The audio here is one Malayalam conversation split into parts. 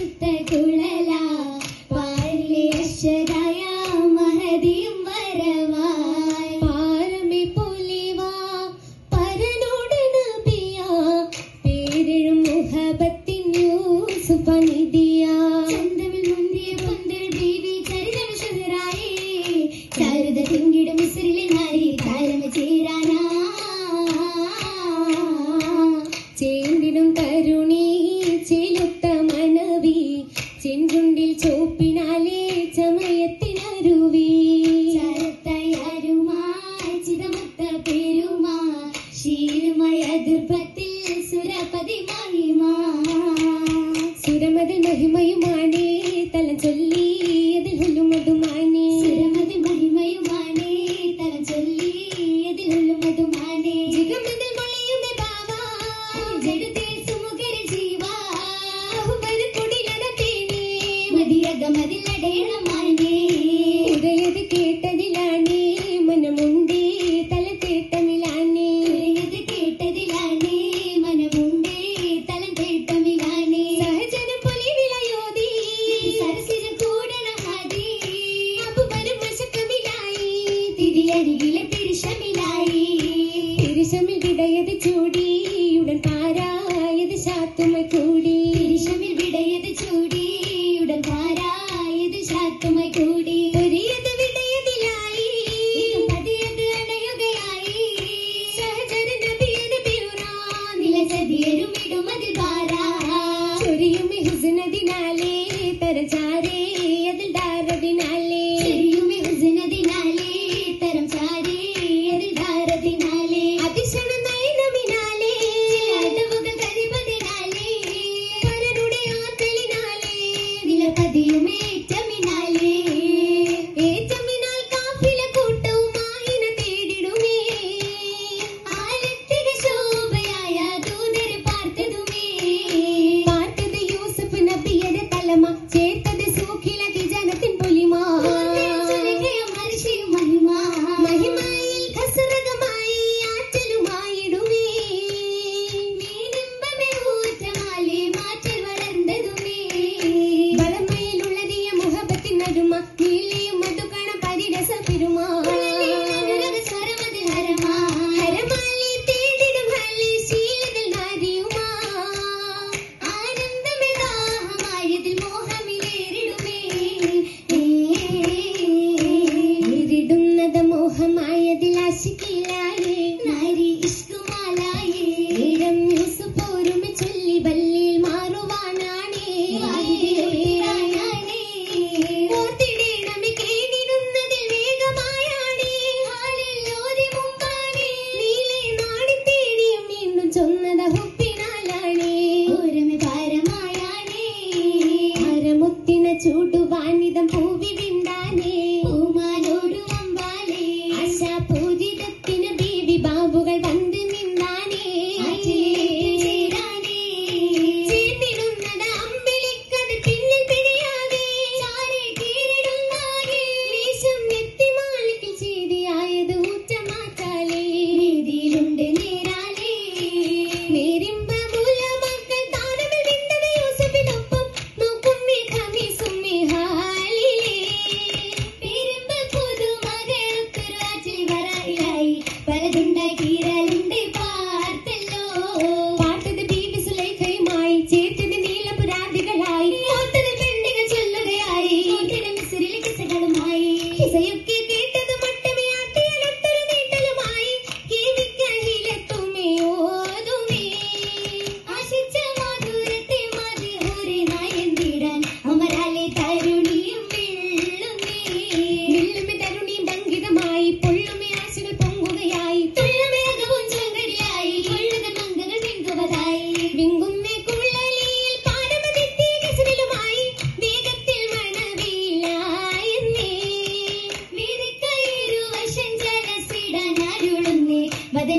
കറുത്ത കുഴലാ പെരുമാ ശീലമായ ദുർബത്തിൽ സുരപതിമായി സുരമതി മഹിമയുമാനേ തല ചൊല്ലി അതിൽ ഹുല്ലുമതുമാനേ സുരമതി മഹിമയുമാനേ തല ചൊല്ലി അതിൽ ഹുല്ലുമതുമാനേ ജഗമതിൽ മൊഴിയുന്ന ബാബ to my good.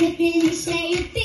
Philippines, say it.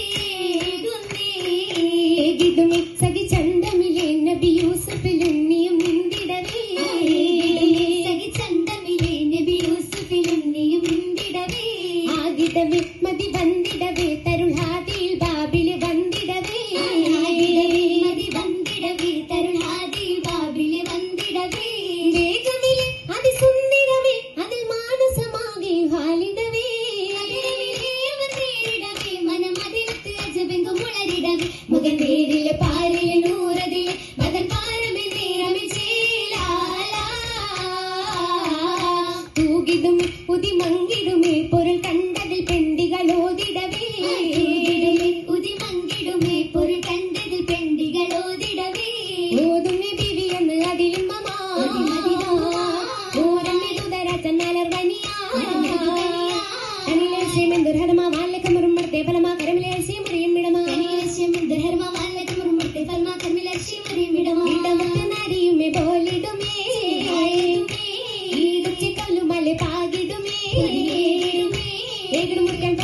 വേഗം മുറിക്കാൻ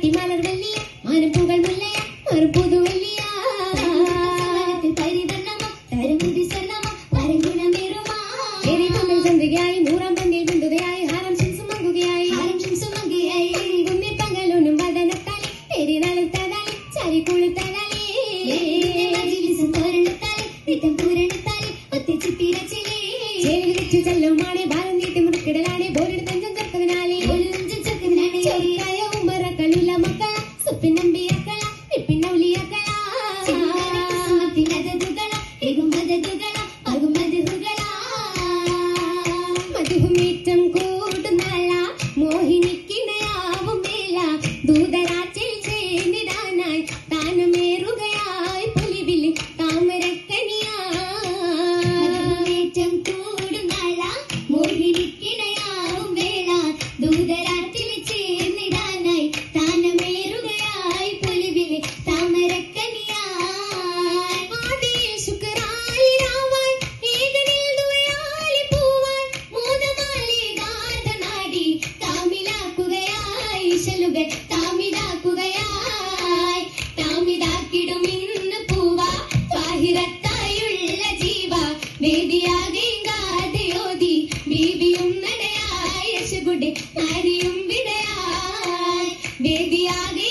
മാറാട്ടി മലർവല്ലിയ മാനപ്പൂകൾ മുല്ലയ ഒരു സമ്മാനത്തിൽ പരിവർണമോ തരമുതി സ്വർണമോ പരങ്കുണമേറുമാ എരിപൊന്നിൽ ചന്ദ്രികയായി നൂറാം പന്തിൽ ബിന്ദുതയായി ഹാരം ശിംസുമകുകയായി ആരും ശംസുമങ്കിയായി കുന്നി പകലൊന്നും വദനത്താലി പെരിനാളുത്തതാലി ചരി കൊളുത്തതാലി. മജിലിസും തോരണത്താലി നിത്തം പൂരണത്താലി ഒത്തിച്ചു പിരച്ചിലേ ചേരി വെച്ച് ചെല്ലുമാണെ ഭാരം വേദിയാകെ